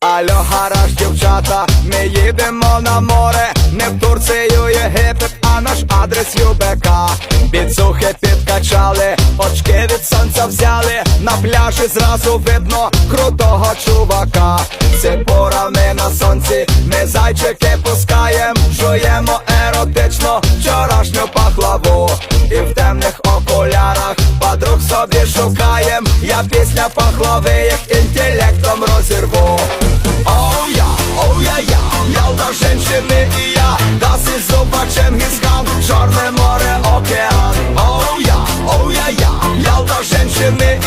Алло, гараж, дівчата, ми їдемо на море, не в Турцію, Єгипет, а наш адрес ЮБК Підсухи підкачали, очки від сонця взяли, на пляжі зразу видно крутого чувака. Це пора ми на сонці, ми зайчики Готуємо еротично вчорашню пахлаву І в темних окулярах подруг собі шукаєм. Я після пахлави їх інтелектом розірву. Оу я, оу я, я, я до женщини і я. Да си зуба Чингисхан, Чорне море, океан. Оу я, оу я, я, я до женщини